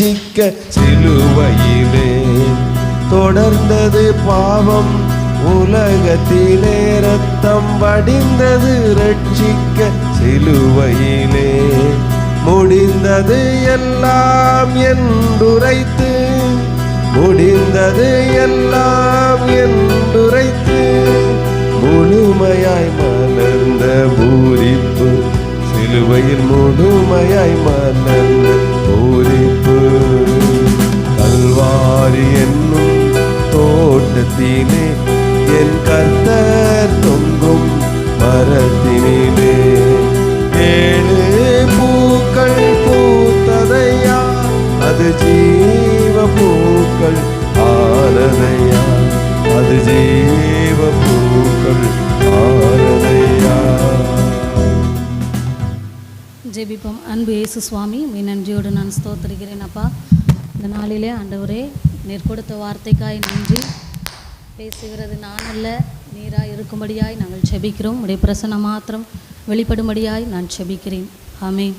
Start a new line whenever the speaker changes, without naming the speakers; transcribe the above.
ரட்சிக்க சிலுவையிலே. தொடர்ந்தது பாவம் உலகத்திலே ரத்தம் வடிந்தது ரட்சிக்க சிலுவையிலே. முடிந்தது எல்லாம் என்றுரைத்து முடிந்தது எல்லாம் என்றுரைத்து முழுமையாய் மலர்ந்த பூரிப்பு சிலுவையில் முழுமையாய் மலர்ந்த தோட்டத்திலே என் கர்த்தர் தொங்கும் மரத்தினிலே. ஏழு பூக்கள் பூத்ததையா? அது ஜீவ பூக்கள் ஆனதையா? அது ஜீவ பூக்கள் ஆனதையா?
ஜெபிப்போம். அன்பு இயேசு சுவாமி மீ நன்றியோடு நான் ஸ்தோத்திரிக்கிறேன் அப்பா. இந்த நாளிலே ஆண்டவரே நீர் கொடுத்த வார்த்தைக்காய் நன்றி. பேசுகிறது நான் அல்ல. நீராய் இருக்கும்படியாய் நாங்கள் செபிக்கிறோம். உடைய பிரசன்னம் மாத்திரம் வெளிப்படும்படியாய் நான் செபிக்கிறேன். ஆமே